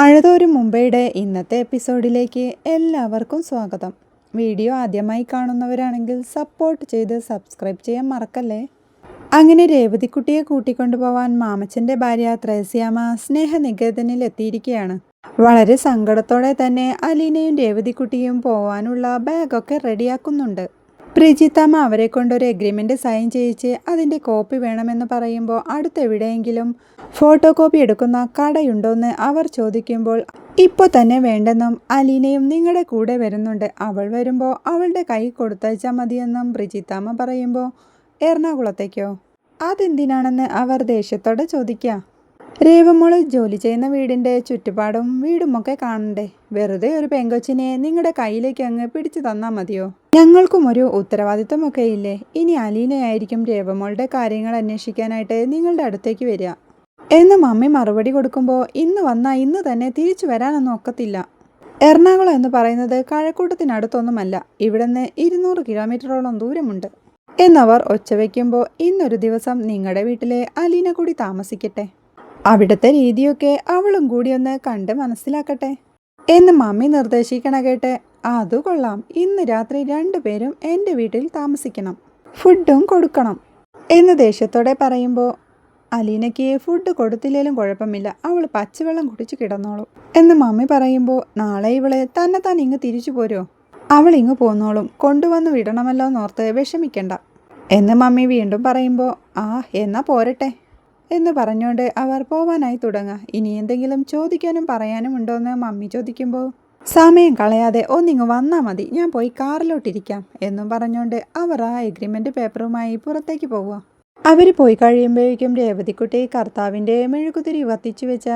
മഴതോരും മുംബൈയുടെ ഇന്നത്തെ എപ്പിസോഡിലേക്ക് എല്ലാവർക്കും സ്വാഗതം. വീഡിയോ ആദ്യമായി കാണുന്നവരാണെങ്കിൽ സപ്പോർട്ട് ചെയ്ത് സബ്സ്ക്രൈബ് ചെയ്യാൻ മറക്കല്ലേ? അങ്ങനെ രേവതിക്കുട്ടിയെ കൂട്ടിക്കൊണ്ടുപോവാൻ മാമച്ചന്റെ ഭാര്യ ത്രേസ്യാമ സ്നേഹനികേതനിൽ എത്തിയിരിക്കുകയാണ്. വളരെ സങ്കടത്തോടെ തന്നെ അലീനയും രേവതിക്കുട്ടിയും പോവാനുള്ള ബാഗൊക്കെ റെഡിയാക്കുന്നുണ്ട്. പ്രിജിത്താമ്മ അവരെ കൊണ്ടൊരു എഗ്രിമെന്റ് സൈൻ ചെയ്യിച്ച് അതിന്റെ കോപ്പി വേണമെന്ന് പറയുമ്പോൾ അടുത്തെവിടെയെങ്കിലും ഫോട്ടോ കോപ്പി എടുക്കുന്ന കടയുണ്ടോയെന്ന് അവർ ചോദിക്കുമ്പോൾ ഇപ്പോൾ തന്നെ വേണ്ടെന്നും അലീനയും നിങ്ങളുടെ കൂടെ വരുന്നുണ്ട്. അവൾ വരുമ്പോൾ അവളുടെ കൈ കൊടുത്തയച്ചാൽ മതിയെന്നും പ്രിജിത്തമ്മ പറയുമ്പോൾ എറണാകുളത്തേക്കോ? അതെന്തിനാണെന്ന് അവർ ദേഷ്യത്തോടെ ചോദിക്കുക രേവമോൾ ജോലി ചെയ്യുന്ന വീടിന്റെ ചുറ്റുപാടും വീടുമൊക്കെ കാണണ്ടേ? വെറുതെ ഒരു പെങ്കൊച്ചിനെ നിങ്ങളുടെ കയ്യിലേക്ക് അങ്ങ് പിടിച്ചു തന്നാൽ മതിയോ? ഞങ്ങൾക്കും ഒരു ഉത്തരവാദിത്വമൊക്കെ ഇല്ലേ? ഇനി അലീനയായിരിക്കും രേവമോളുടെ കാര്യങ്ങൾ അന്വേഷിക്കാനായിട്ട് നിങ്ങളുടെ അടുത്തേക്ക് വരിക. എന്ന് മമ്മി മറുപടി കൊടുക്കുമ്പോൾ ഇന്ന് വന്നാൽ ഇന്ന് തന്നെ തിരിച്ചു വരാനൊന്നും ഒക്കത്തില്ല. എറണാകുളം എന്ന് പറയുന്നത് കഴക്കൂട്ടത്തിനടുത്തൊന്നുമല്ല. ഇവിടെ നിന്ന് ഇരുന്നൂറ് കിലോമീറ്ററോളം ദൂരമുണ്ട്. എന്നവർ ഒച്ച വയ്ക്കുമ്പോൾ ഇന്നൊരു ദിവസം നിങ്ങളുടെ വീട്ടിലെ അലീന കൂടി താമസിക്കട്ടെ. അവിടുത്തെ രീതിയൊക്കെ അവളും കൂടി ഒന്ന് കണ്ട് മനസ്സിലാക്കട്ടെ. എന്ന് മമ്മി നിർദ്ദേശിക്കണ കേട്ട് അതു കൊള്ളാം. ഇന്ന് രാത്രി രണ്ടുപേരും എന്റെ വീട്ടിൽ താമസിക്കണം. ഫുഡും കൊടുക്കണം. എന്ന് ദേഷ്യത്തോടെ പറയുമ്പോൾ അലീനയ്ക്ക് ഫുഡ് കൊടുത്തില്ലേലും കുഴപ്പമില്ല. അവൾ പച്ചവെള്ളം കുടിച്ച് കിടന്നോളും. എന്ന് മമ്മി പറയുമ്പോൾ നാളെ ഇവളെ തന്നെ താൻ ഇങ്ങ് തിരിച്ചു പോരോ? അവൾ ഇങ്ങ് പോന്നോളും. കൊണ്ടുവന്ന് വിടണമല്ലോ എന്നോർത്ത് വിഷമിക്കണ്ട. എന്ന് മമ്മി വീണ്ടും പറയുമ്പോൾ ആ എന്നാ പോരട്ടെ. എന്ന് പറഞ്ഞുകൊണ്ട് അവർ പോവാനായി തുടങ്ങുക. ഇനി എന്തെങ്കിലും ചോദിക്കാനും പറയാനും ഉണ്ടോയെന്ന് മമ്മി ചോദിക്കുമ്പോൾ സമയം കളയാതെ ഒന്നിങ്ങ് വന്നാൽ മതി. ഞാൻ പോയി കാറിലോട്ടിരിക്കാം എന്നും പറഞ്ഞുകൊണ്ട് അവർ ആ എഗ്രിമെന്റ് പേപ്പറുമായി പുറത്തേക്ക് പോവുക. അവർ പോയി കഴിയുമ്പോഴേക്കും രേവതിക്കുട്ടി കർത്താവിന്റെ മെഴുകുതിരി കത്തിച്ചു വെച്ച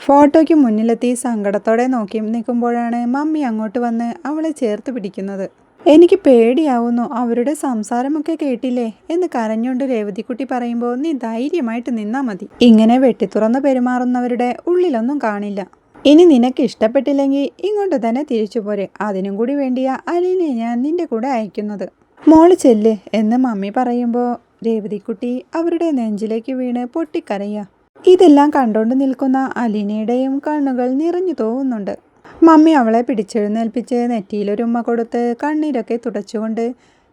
ഫോട്ടോയ്ക്ക് മുന്നിലെത്തി സങ്കടത്തോടെ നോക്കി നിൽക്കുമ്പോഴാണ് മമ്മി അങ്ങോട്ട് വന്ന് അവളെ ചേർത്ത് പിടിക്കുന്നത്. എനിക്ക് പേടിയാവുന്നു. അവരുടെ സംസാരമൊക്കെ കേട്ടില്ലേ? എന്ന് കരഞ്ഞുകൊണ്ട് രേവതിക്കുട്ടി പറയുമ്പോൾ നീ ധൈര്യമായിട്ട് നിന്നാ മതി. ഇങ്ങനെ വെട്ടിത്തുറന്ന് പെരുമാറുന്നവരുടെ ഉള്ളിലൊന്നും കാണില്ല. ഇനി നിനക്ക് ഇഷ്ടപ്പെട്ടില്ലെങ്കിൽ ഇങ്ങോട്ട് തന്നെ തിരിച്ചു പോരെ. അതിനും കൂടി വേണ്ടിയ അലീനെ ഞാൻ നിന്റെ കൂടെ അയക്കുന്നത്. മോൾ ചെല്ല് എന്ന് മമ്മി പറയുമ്പോൾ രേവതിക്കുട്ടി അവരുടെ നെഞ്ചിലേക്ക് വീണ് പൊട്ടിക്കരയുക ഇതെല്ലാം കണ്ടുകൊണ്ട് നിൽക്കുന്ന അലീനയുടെയും കണ്ണുകൾ നിറഞ്ഞു തോന്നുന്നുണ്ട്. മമ്മി അവളെ പിടിച്ചെഴുന്നേൽപ്പിച്ച് നെറ്റിയിലൊരുമ്മ കൊടുത്ത് കണ്ണീരൊക്കെ തുടച്ചുകൊണ്ട്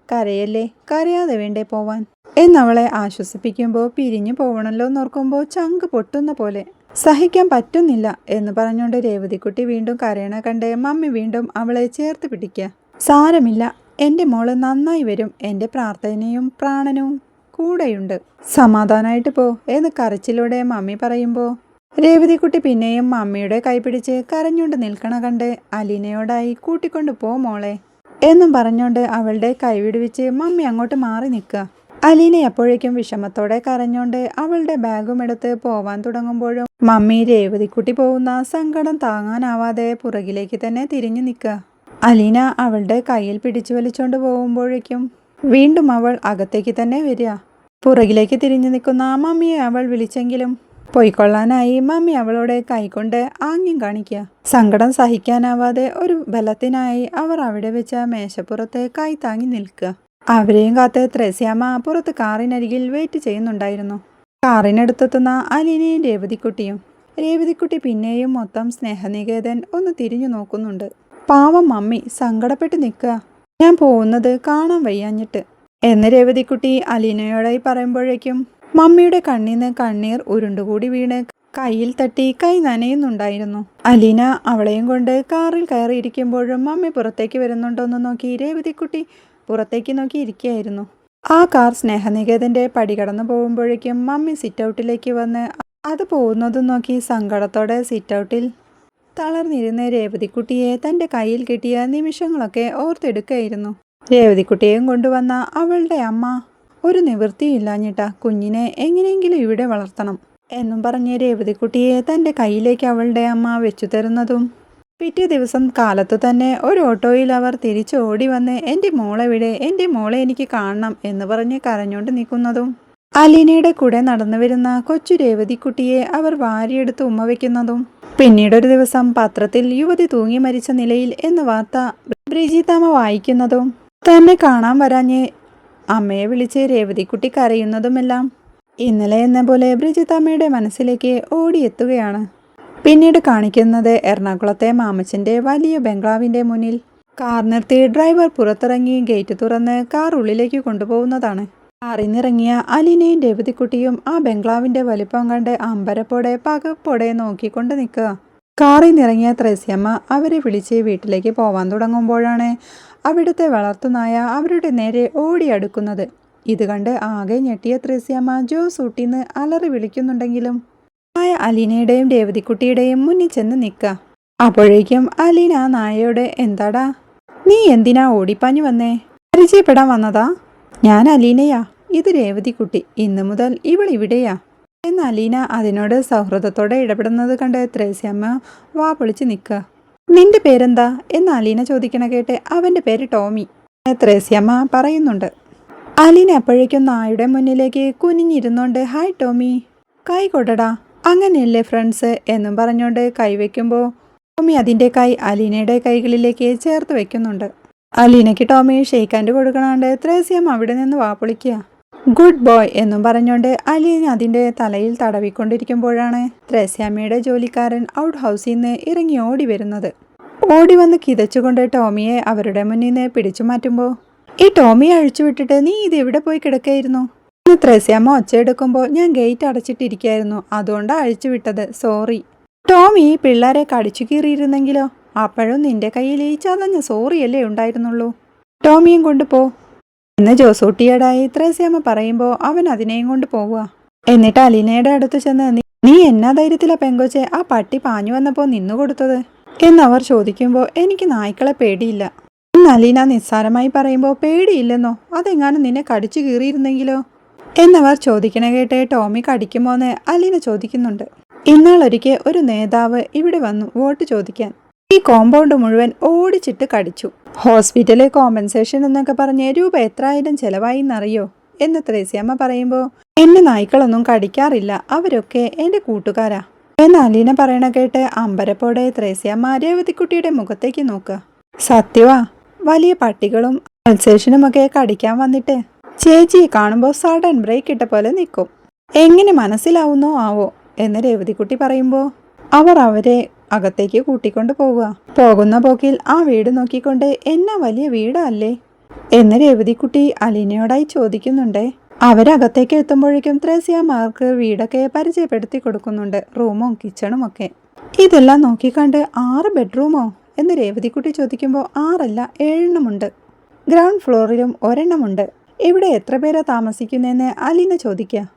കരയല്ലേ കരയാതെ വേണ്ടേ പോവാൻ? എന്നവളെ ആശ്വസിപ്പിക്കുമ്പോൾ പിരിഞ്ഞു പോകണല്ലോ എന്നോർക്കുമ്പോൾ ചങ്ക് പൊട്ടുന്ന പോലെ. സഹിക്കാൻ പറ്റുന്നില്ല എന്ന് പറഞ്ഞുകൊണ്ട് രേവതിക്കുട്ടി വീണ്ടും കരയണ കണ്ട് മമ്മി വീണ്ടും അവളെ ചേർത്ത് പിടിക്കുക സാരമില്ല എന്റെ മോൾ നന്നായി വരും എന്റെ പ്രാർത്ഥനയും പ്രാണനവും കൂടെയുണ്ട്. സമാധാനമായിട്ട് പോ എന്ന് കരച്ചിലൂടെ മമ്മി പറയുമ്പോൾ രേവതിക്കുട്ടി പിന്നെയും അമ്മയുടെ കൈപിടിച്ച് കരഞ്ഞുകൊണ്ട് നിൽക്കണ കണ്ട് അലീനയോടായി കൂട്ടിക്കൊണ്ട് പോ മോളെ എന്നും പറഞ്ഞുകൊണ്ട് അവളുടെ കൈവിടുവിച്ച് മമ്മി അങ്ങോട്ട് മാറി നിൽക്കുക അലീന എപ്പോഴേക്കും വിഷമത്തോടെ കരഞ്ഞുകൊണ്ട് അവളുടെ ബാഗും എടുത്ത് പോവാൻ തുടങ്ങുമ്പോഴും മമ്മി രേവതിക്കുട്ടി പോകുന്ന സങ്കടം താങ്ങാനാവാതെ പുറകിലേക്ക് തന്നെ തിരിഞ്ഞു നിൽക്കുക അലീന അവളുടെ കയ്യിൽ പിടിച്ചു വലിച്ചുകൊണ്ട് പോകുമ്പോഴേക്കും വീണ്ടും അവൾ അകത്തേക്ക് തന്നെ വരിക. പുറകിലേക്ക് തിരിഞ്ഞു നിൽക്കുന്ന മമ്മിയെ അവൾ വിളിച്ചെങ്കിലും പൊയ്ക്കൊള്ളാനായി മമ്മി അവളോട് കൈകൊണ്ട് ആംഗ്യം കാണിക്കുക. സങ്കടം സഹിക്കാനാവാതെ ഒരു ബലത്തിനായി അവർ അവിടെ വെച്ച മേശപ്പുറത്ത് കൈ താങ്ങി നിൽക്കുക. അവരെയും കാത്ത് ത്രേസ്യാമ്മ പുറത്ത് കാറിനരികിൽ വെയിറ്റ് ചെയ്യുന്നുണ്ടായിരുന്നു. കാറിനടുത്തെത്തുന്ന അലീനയും രേവതിക്കുട്ടിയും. രേവതിക്കുട്ടി പിന്നെയും മൊത്തം സ്നേഹനികേതൻ ഒന്ന് തിരിഞ്ഞു നോക്കുന്നുണ്ട്. പാവം മമ്മി സങ്കടപ്പെട്ട് നിൽക്കുക. ഞാൻ പോകുന്നത് കാണാൻ വയ്യാഞ്ഞിട്ട്. എന്ന് രേവതിക്കുട്ടി അലീനയോടായി പറയുമ്പോഴേക്കും മമ്മിയുടെ കണ്ണീന്ന് കണ്ണീർ ഉരുണ്ടുകൂടി വീണ് കയ്യിൽ തട്ടി കൈ നനയുന്നുണ്ടായിരുന്നു. അലീന അവളെയും കൊണ്ട് കാറിൽ കയറിയിരിക്കുമ്പോഴും മമ്മി പുറത്തേക്ക് വരുന്നുണ്ടോന്ന് നോക്കി രേവതിക്കുട്ടി പുറത്തേക്ക് നോക്കി ഇരിക്കുകയായിരുന്നു. ആ കാർ സ്നേഹനികേതന്റെ പടി കടന്നു പോകുമ്പോഴേക്കും മമ്മി സിറ്റ് ഔട്ടിലേക്ക് വന്ന് അത് പോകുന്നതും നോക്കി സങ്കടത്തോടെ സിറ്റ് ഔട്ടിൽ തളർന്നിരുന്ന രേവതിക്കുട്ടിയെ തന്റെ കയ്യിൽ കിട്ടിയ നിമിഷങ്ങളൊക്കെ ഓർത്തെടുക്കുകയായിരുന്നു. രേവതിക്കുട്ടിയെയും കൊണ്ടുവന്ന അവളുടെ അമ്മ ഒരു നിവൃത്തിയില്ലാഞ്ഞിട്ട കുഞ്ഞിനെ എങ്ങനെയെങ്കിലും ഇവിടെ വളർത്തണം എന്നും പറഞ്ഞ് രേവതിക്കുട്ടിയെ തന്റെ കയ്യിലേക്ക് അവളുടെ അമ്മ വെച്ചു തരുന്നതും പിറ്റേ ദിവസം കാലത്തു തന്നെ ഒരു ഓട്ടോയിൽ അവർ തിരിച്ചു ഓടി വന്ന് എന്റെ മോളെവിടെ എന്റെ മോളെ എനിക്ക് കാണണം എന്ന് പറഞ്ഞ് കരഞ്ഞുകൊണ്ട് നിൽക്കുന്നതും അലീനയുടെ കൂടെ നടന്നു വരുന്ന കൊച്ചു രേവതിക്കുട്ടിയെ അവർ വാരിയെടുത്ത് ഉമ്മ വയ്ക്കുന്നതും പിന്നീടൊരു ദിവസം പത്രത്തിൽ യുവതി തൂങ്ങി മരിച്ച നിലയിൽ എന്ന വാർത്ത ബ്രിജിതാമ വായിക്കുന്നതും തന്നെ കാണാൻ വരാഞ്ഞ് അമ്മയെ വിളിച്ച് രേവതിക്കുട്ടി കരയുന്നതുമെല്ലാം ഇന്നലെ എന്ന പോലെ ബ്രിജിത്തമ്മയുടെ മനസ്സിലേക്ക് ഓടിയെത്തുകയാണ്. പിന്നീട് കാണിക്കുന്നത് എറണാകുളത്തെ മാമച്ചന്റെ വലിയ ബംഗ്ലാവിന്റെ മുന്നിൽ. കാർ നിർത്തി ഡ്രൈവർ പുറത്തിറങ്ങി ഗേറ്റ് തുറന്ന് കാർ ഉള്ളിലേക്ക് കൊണ്ടുപോകുന്നതാണ് കാറിനിറങ്ങിയ അലിനെയും രവതിക്കുട്ടിയും ആ ബംഗ്ലാവിന്റെ വലിപ്പം കണ്ട് അമ്പരപ്പോടെ പകപ്പോടെ നോക്കിക്കൊണ്ട് നിൽക്കുക. കാറിൽ നിറങ്ങിയ ത്രേസ്യമ്മ അവരെ വിളിച്ച് വീട്ടിലേക്ക് പോവാൻ തുടങ്ങുമ്പോഴാണ് അവിടുത്തെ വളർത്തുനായ അവരുടെ നേരെ ഓടിയടുക്കുന്നത് ഇത് കണ്ട് ആകെ ഞെട്ടിയ ത്രേസ്യമ്മ ജോസ് ഊട്ടിന്ന് അലറി വിളിക്കുന്നുണ്ടെങ്കിലും ആയ അലീനയുടെയും രേവതിക്കുട്ടിയുടെയും മുന്നിൽ ചെന്ന് നിൽക്കുക അപ്പോഴേക്കും അലീന നായയോട് എന്താടാ? നീ എന്തിനാ ഓടിപ്പാഞ്ഞു വന്നേ? പരിചയപ്പെടാൻ വന്നതാ? ഞാൻ അലീനയാ. ഇത് രേവതിക്കുട്ടി. ഇന്നു മുതൽ ഇവൾ ഇവിടെയാ. എന്ന് അലീന അതിനോട് സൗഹൃദത്തോടെ ഇടപെടുന്നത് കണ്ട് ത്രേസ്യമ്മ വാ പൊളിച്ച് നിൽക്കുക നിന്റെ പേരെന്താ? എന്ന് അലീന ചോദിക്കണ കേട്ട് അവന്റെ പേര് ടോമി. ത്രേസ്യമ്മ പറയുന്നുണ്ട്. അലീന അപ്പോഴേക്കും നായുടെ മുന്നിലേക്ക് കുനിഞ്ഞിരുന്നോണ്ട് ഹായ് ടോമി. കൈ കൊടടാ. അങ്ങനെയല്ലേ ഫ്രണ്ട്സ്? എന്നും പറഞ്ഞുകൊണ്ട് കൈ വയ്ക്കുമ്പോൾ ടോമി അതിന്റെ കൈ അലീനയുടെ കൈകളിലേക്ക് ചേർത്ത് വെക്കുന്നുണ്ട്. അലീനയ്ക്ക് ടോമി ഷെയ്ക്കാന്റെ കൊടുക്കണാണ്ട് ത്രേസ്യം അവിടെ നിന്ന് വാപ്പൊളിക്കുക ഗുഡ് ബോയ് എന്നും പറഞ്ഞുകൊണ്ട് അലീൻ അതിന്റെ തലയിൽ തടവിക്കൊണ്ടിരിക്കുമ്പോഴാണ് ത്രേസ്യാമ്മയുടെ ജോലിക്കാരൻ ഔട്ട് ഹൗസിൽ നിന്ന് ഇറങ്ങി ഓടി വരുന്നത്. ഓടി വന്ന് കിതച്ചുകൊണ്ട് ടോമിയെ അവരുടെ മുന്നിൽ നിന്ന് പിടിച്ചു മാറ്റുമ്പോൾ ഈ ടോമിയെ അഴിച്ചു വിട്ടിട്ട് നീ ഇത് എവിടെ പോയി കിടക്കായിരുന്നു ഇന്ന് ത്രേസ്യാമ്മ ഒച്ചയെടുക്കുമ്പോൾ ഞാൻ ഗേറ്റ് അടച്ചിട്ടിരിക്കായിരുന്നു അതുകൊണ്ടാണ് അഴിച്ചു വിട്ടത്. സോറി. ടോമി പിള്ളേരെ കടിച്ചു കീറിയിരുന്നെങ്കിലോ? അപ്പോഴും നിന്റെ കയ്യിൽ ഈ ചതഞ്ഞ സോറിയല്ലേ ഉണ്ടായിരുന്നുള്ളൂ? ടോമിയും കൊണ്ട് പോ. എന്ന് ജോസൂട്ടിയടായി ത്രേസ്യാമ്മ പറയുമ്പോൾ അവൻ അതിനെയും കൊണ്ട് പോവുക എന്നിട്ട് അലീനയുടെ അടുത്ത് ചെന്ന് "നീ- എന്നാ ധൈര്യത്തിലാ പെങ്കൊച്ചെ ആ പട്ടി പാഞ്ഞു വന്നപ്പോൾ നിന്നു കൊടുത്തത്? എന്നവർ ചോദിക്കുമ്പോൾ എനിക്ക് നായ്ക്കളെ പേടിയില്ല. എന്ന് അലീന നിസ്സാരമായി പറയുമ്പോൾ പേടിയില്ലെന്നോ? അതെങ്ങാനും നിന്നെ കടിച്ചു കീറിയിരുന്നെങ്കിലോ? എന്നവർ ചോദിക്കണ കേട്ട് ടോമി കടിക്കുമോന്ന് അലീന ചോദിക്കുന്നുണ്ട്. ഇന്നാളൊരിക്കെ ഒരു നേതാവ് ഇവിടെ വന്നു വോട്ട് ചോദിക്കാൻ. ഈ കോമ്പൗണ്ട് മുഴുവൻ ഓടിച്ചിട്ട് കടിച്ചു. ഹോസ്പിറ്റലിൽ കോമ്പൻസേഷൻ എന്നൊക്കെ പറഞ്ഞ് രൂപ എത്രായിരം ചെലവായി എന്നറിയോ എന്ന് ത്രേസ്യമ്മ പറയുമ്പോൾ എന്നെ നായ്ക്കളൊന്നും കടിക്കാറില്ല. അവരൊക്കെ എന്റെ കൂട്ടുകാരാ. എന്ന് അലീന പറയണ കേട്ട് അമ്പരപ്പോടെ ത്രേസ്യമ്മ രേവതിക്കുട്ടിയുടെ മുഖത്തേക്ക് നോക്കുക സത്യവാ. വലിയ പട്ടികളും അൾസേഷനുമൊക്കെ കടിക്കാൻ വന്നിട്ട് ചേച്ചിയെ കാണുമ്പോൾ സഡൻ ബ്രേക്ക് ഇട്ട പോലെ നിൽക്കും എങ്ങനെ മനസ്സിലാവുന്നോ ആവോ? എന്ന് രേവതിക്കുട്ടി പറയുമ്പോൾ അവർ അവരെ അകത്തേക്ക് കൂട്ടിക്കൊണ്ട് പോവുക. പോകുന്ന പോക്കിൽ ആ വീട് നോക്കിക്കൊണ്ട് എന്നാ വലിയ വീടല്ലേ? എന്ന് രേവതിക്കുട്ടി അലീനയോടായി ചോദിക്കുന്നുണ്ടേ. അവരകത്തേക്ക് എത്തുമ്പോഴേക്കും ത്രേസ്യമാർക്ക് വീടൊക്കെ പരിചയപ്പെടുത്തി കൊടുക്കുന്നുണ്ട് റൂമും കിച്ചണും ഒക്കെ ഇതെല്ലാം നോക്കിക്കണ്ട് ആറ് ബെഡ്റൂമോ? എന്ന് രേവതിക്കുട്ടി ചോദിക്കുമ്പോൾ ആറല്ല ഏഴെണ്ണമുണ്ട്. ഗ്രൗണ്ട് ഫ്ലോറിലും ഒരെണ്ണമുണ്ട്. ഇവിടെ എത്ര പേരാ താമസിക്കുന്നതെന്ന് അലീന ചോദിക്കുക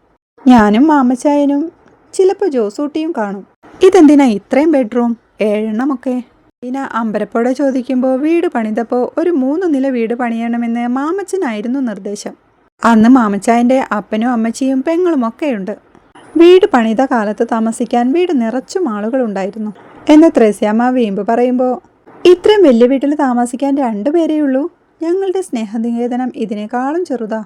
ഞാനും മാമച്ചായനും ചിലപ്പോൾ ജോസൂട്ടിയും കാണും. ഇതെന്തിനാ ഇത്രയും ബെഡ്റൂം ഏഴെണ്ണമൊക്കെ. ഇന അമ്പരപ്പോടെ ചോദിക്കുമ്പോൾ വീട് പണിതപ്പോൾ ഒരു മൂന്ന് നില വീട് പണിയണമെന്ന് മാമച്ചനായിരുന്നു നിർദ്ദേശം. അന്ന് മാമച്ചായന്റെ അപ്പനും അമ്മച്ചിയും പെങ്ങളും ഒക്കെയുണ്ട്. വീട് പണിത കാലത്ത് താമസിക്കാൻ വീട് നിറച്ചും ആളുകളുണ്ടായിരുന്നു. എന്ന് ത്രേസ്യാമ്മ വീമ്പ് പറയുമ്പോൾ ഇത്രയും വലിയ വീട്ടിൽ താമസിക്കാൻ രണ്ടുപേരേ ഉള്ളൂ. ഞങ്ങളുടെ സ്നേഹനികേതനം ഇതിനേക്കാളും ചെറുതാ.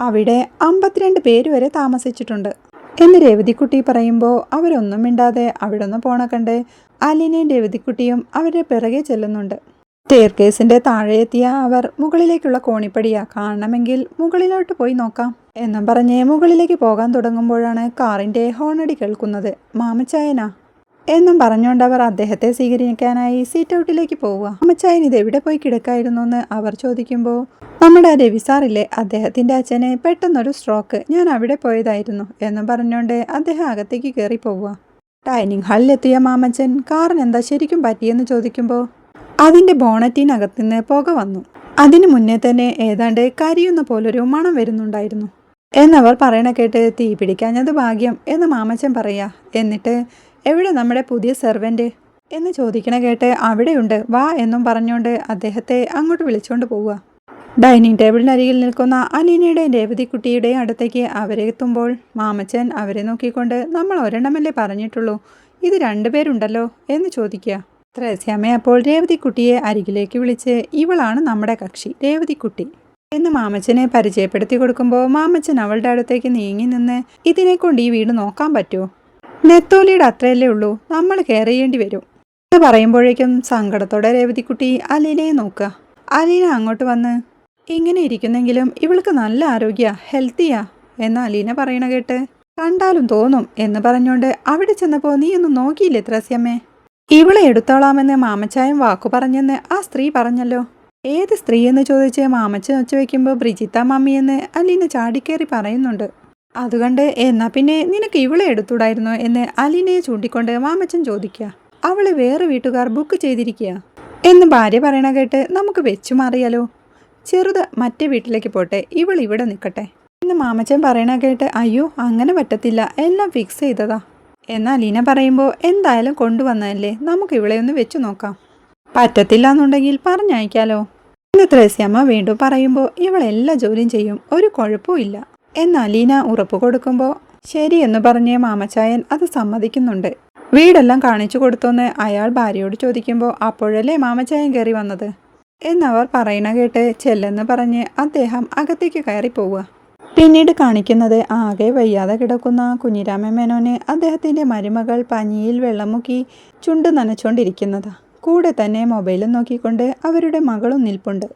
അവിടെ അമ്പത്തിരണ്ട് പേര് വരെ താമസിച്ചിട്ടുണ്ട്. എന്ന് രേവതിക്കുട്ടി പറയുമ്പോൾ അവരൊന്നും മിണ്ടാതെ അവിടെ ഒന്ന് പോണ കണ്ട് അലിനെയും രേവതിക്കുട്ടിയും അവരുടെ പിറകെ ചെല്ലുന്നുണ്ട്. സ്റ്റെയർകേസിന്റെ താഴെ എത്തിയ അവർ മുകളിലേക്കുള്ള കോണിപ്പടിയാ കാണണമെങ്കിൽ മുകളിലോട്ട് പോയി നോക്കാം എന്നും പറഞ്ഞ് മുകളിലേക്ക് പോകാൻ തുടങ്ങുമ്പോഴാണ് കാറിന്റെ ഹോണടി കേൾക്കുന്നത്. മാമച്ചായനാ. എന്നും പറഞ്ഞുകൊണ്ട് അവർ അദ്ദേഹത്തെ സ്വീകരിക്കാനായി സീറ്റ് ഔട്ടിലേക്ക് പോവുക. അമ്മച്ചായൻ ഇത് എവിടെ പോയി കിടക്കായിരുന്നു എന്ന് അവർ ചോദിക്കുമ്പോൾ നമ്മുടെ രവി അദ്ദേഹത്തിന്റെ അച്ഛനെ പെട്ടെന്നൊരു സ്ട്രോക്ക് ഞാൻ അവിടെ പോയതായിരുന്നു എന്നും പറഞ്ഞുകൊണ്ട് അദ്ദേഹം അകത്തേക്ക് കയറി പോവുക. ഡൈനിങ് ഹാളിലെത്തിയ മാമച്ചൻ കാറിന് എന്താ ശരിക്കും പറ്റിയെന്ന് ചോദിക്കുമ്പോൾ അതിന്റെ ബോണറ്റിനകത്തുനിന്ന് പുക വന്നു. അതിനു മുന്നേ തന്നെ ഏതാണ്ട് കരിയുന്ന പോലൊരു മണം വരുന്നുണ്ടായിരുന്നു എന്നവർ പറയണ കേട്ട് തീ പിടിക്കാഞ്ഞത് ഭാഗ്യം എന്ന് മാമച്ചൻ പറയാ. എന്നിട്ട് എവിടെ നമ്മുടെ പുതിയ സെർവന്റ് എന്ന് ചോദിക്കണ കേട്ട് അവിടെയുണ്ട് വാ എന്നും പറഞ്ഞുകൊണ്ട് അദ്ദേഹത്തെ അങ്ങോട്ട് വിളിച്ചുകൊണ്ട് പോവുക. ഡൈനിങ് ടേബിളിനരികിൽ നിൽക്കുന്ന അലീനയുടെയും രേവതിക്കുട്ടിയുടെയും അടുത്തേക്ക് അവരെത്തുമ്പോൾ മാമച്ചൻ അവരെ നോക്കിക്കൊണ്ട് നമ്മൾ ഒരെണ്ണമല്ലേ പറഞ്ഞിട്ടുള്ളൂ? ഇത് രണ്ടുപേരുണ്ടല്ലോ എന്ന് ചോദിക്കുക. ത്രേസ്യാമ്മ അപ്പോൾ രേവതിക്കുട്ടിയെ അരികിലേക്ക് വിളിച്ച് ഇവളാണ് നമ്മുടെ കക്ഷി രേവതിക്കുട്ടി. എന്ന് മാമച്ചനെ പരിചയപ്പെടുത്തി കൊടുക്കുമ്പോൾ മാമച്ചൻ അവളുടെ അടുത്തേക്ക് നീങ്ങി നിന്ന് ഇതിനെക്കൊണ്ട് ഈ വീട് നോക്കാൻ പറ്റുമോ? നെത്തോലിയുടെ അത്രയല്ലേ ഉള്ളൂ. നമ്മൾ കയറിയേണ്ടി വരും. ഇത് പറയുമ്പോഴേക്കും സങ്കടത്തോടെ രേവതിക്കുട്ടി അലീനയെ നോക്കുക. അലീന അങ്ങോട്ട് വന്ന് ഇങ്ങനെ ഇരിക്കുന്നെങ്കിലും ഇവൾക്ക് നല്ല ആരോഗ്യ ഹെൽത്തിയാ എന്ന് അലീന പറയണ കേട്ട് കണ്ടാലും തോന്നും എന്ന് പറഞ്ഞുകൊണ്ട് അവിടെ ചെന്നപ്പോൾ നീ ഒന്ന് നോക്കിയില്ലേ ത്രസ്യമ്മേ? ഇവളെ എടുത്തോളാമെന്ന് മാമച്ചായം വാക്കു പറഞ്ഞെന്ന് ആ സ്ത്രീ പറഞ്ഞല്ലോ. ഏത് സ്ത്രീയെന്ന് ചോദിച്ച് മാമച്ച വെച്ച് വയ്ക്കുമ്പോൾ ബ്രിജിത്ത മമ്മിയെന്ന് അലീന ചാടിക്കേറി പറയുന്നുണ്ട്. അതുകൊണ്ട് എന്നാ പിന്നെ നിനക്ക് ഇവളെ എടുത്തൂടായിരുന്നോ എന്ന് അലിനെ ചൂണ്ടിക്കൊണ്ട് മാമച്ചൻ ചോദിക്കുക. അവളെ വേറെ വീട്ടുകാർ ബുക്ക് ചെയ്തിരിക്കുക. എന്ന് ഭാര്യ പറയണ കേട്ട് നമുക്ക് വെച്ചു മാറിയാലോ? ചെറുത് മറ്റേ വീട്ടിലേക്ക് പോട്ടെ ഇവൾ ഇവിടെ നിൽക്കട്ടെ. എന്ന് മാമച്ചൻ പറയണ കേട്ട് അയ്യോ അങ്ങനെ പറ്റത്തില്ല എല്ലാം ഫിക്സ് ചെയ്തതാ. എന്നാൽ അലീന പറയുമ്പോൾ എന്തായാലും കൊണ്ടുവന്നതല്ലേ നമുക്ക് ഇവളെ ഒന്ന് വെച്ചു നോക്കാം. പറ്റത്തില്ല എന്നുണ്ടെങ്കിൽ പറഞ്ഞയക്കാലോ? ഇന്ന് ത്രേസ്യമ്മ വീണ്ടും പറയുമ്പോൾ ഇവൾ എല്ലാ ജോലിയും ചെയ്യും ഒരു കുഴപ്പമില്ല എന്നാൽ ലീന ഉറപ്പ് കൊടുക്കുമ്പോൾ ശരിയെന്ന് പറഞ്ഞ് മാമച്ചായൻ അത് സമ്മതിക്കുന്നുണ്ട്. വീടെല്ലാം കാണിച്ചു കൊടുത്തോന്ന് അയാൾ ഭാര്യയോട് ചോദിക്കുമ്പോൾ അപ്പോഴല്ലേ മാമച്ചായൻ കയറി വന്നത്? എന്നവർ പറയണ കേട്ട് ചെല്ലെന്ന് പറഞ്ഞ് അദ്ദേഹം അകത്തേക്ക് കയറി പോവുക. പിന്നീട് കാണിക്കുന്നത് ആകെ വയ്യാതെ കിടക്കുന്ന കുഞ്ഞിരാമ മേനോനെ അദ്ദേഹത്തിന്റെ മരുമകൾ പനിയിൽ വെള്ളം മുക്കി ചുണ്ട് നനച്ചുകൊണ്ടിരിക്കുന്നതാ കൂടെ തന്നെ മൊബൈലും നോക്കിക്കൊണ്ട് അവരുടെ മകളും നിൽപ്പുണ്ട്.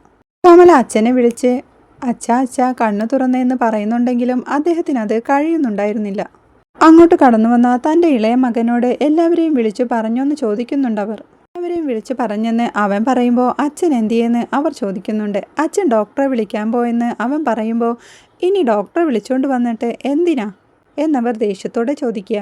കമല അച്ഛനെ വിളിച്ച് അച്ഛ അച്ഛാ കണ്ണു തുറന്നേന്ന് പറയുന്നുണ്ടെങ്കിലും അദ്ദേഹത്തിന് അത് കഴിയുന്നുണ്ടായിരുന്നില്ല. അങ്ങോട്ട് കടന്നു വന്ന തന്റെ ഇളയ മകനോട് എല്ലാവരെയും വിളിച്ചു പറഞ്ഞൊന്ന് ചോദിക്കുന്നുണ്ടവർ. എല്ലാവരെയും വിളിച്ചു പറഞ്ഞെന്ന് അവൻ പറയുമ്പോൾ അച്ഛൻ എന്തിയെന്ന് അവർ ചോദിക്കുന്നുണ്ട്. അച്ഛൻ ഡോക്ടറെ വിളിക്കാൻ പോയെന്ന് അവൻ പറയുമ്പോൾ ഇനി ഡോക്ടറെ വിളിച്ചുകൊണ്ട് വന്നിട്ട് എന്തിനാ? എന്നവർ ദേഷ്യത്തോടെ ചോദിക്കുക.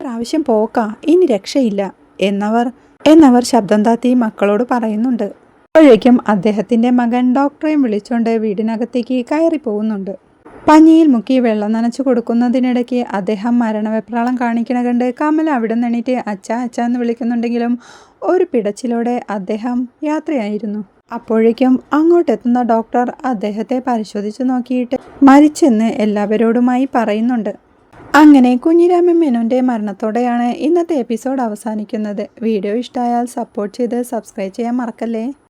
പ്രാവശ്യം പോക്കാ ഇനി രക്ഷയില്ല എന്നവർ എന്നവർ ശബ്ദം താത്തി മക്കളോട് പറയുന്നുണ്ട്. അപ്പോഴേക്കും അദ്ദേഹത്തിന്റെ മകൻ ഡോക്ടറെയും വിളിച്ചുകൊണ്ട് വീടിനകത്തേക്ക് കയറി പോകുന്നുണ്ട്. പഞ്ഞിയിൽ മുക്കി വെള്ളം നനച്ചു കൊടുക്കുന്നതിനിടയ്ക്ക് അദ്ദേഹം മരണവെപ്രാളം കാണിക്കണ കണ്ട് കമല അവിടെ നിന്നിട്ട് അച്ഛ അച്ഛ എന്ന് വിളിക്കുന്നുണ്ടെങ്കിലും ഒരു പിടച്ചിലോടെ അദ്ദേഹം യാത്രയായിരുന്നു. അപ്പോഴേക്കും അങ്ങോട്ടെത്തുന്ന ഡോക്ടർ അദ്ദേഹത്തെ പരിശോധിച്ചു നോക്കിയിട്ട് മരിച്ചെന്ന് എല്ലാവരോടുമായി പറയുന്നുണ്ട്. അങ്ങനെ കുഞ്ഞിരാമൻ മേനോന്റെ മരണത്തോടെയാണ് ഇന്നത്തെ എപ്പിസോഡ് അവസാനിക്കുന്നത്. വീഡിയോ ഇഷ്ടമായാൽ സപ്പോർട്ട് ചെയ്ത് സബ്സ്ക്രൈബ് ചെയ്യാൻ മറക്കല്ലേ?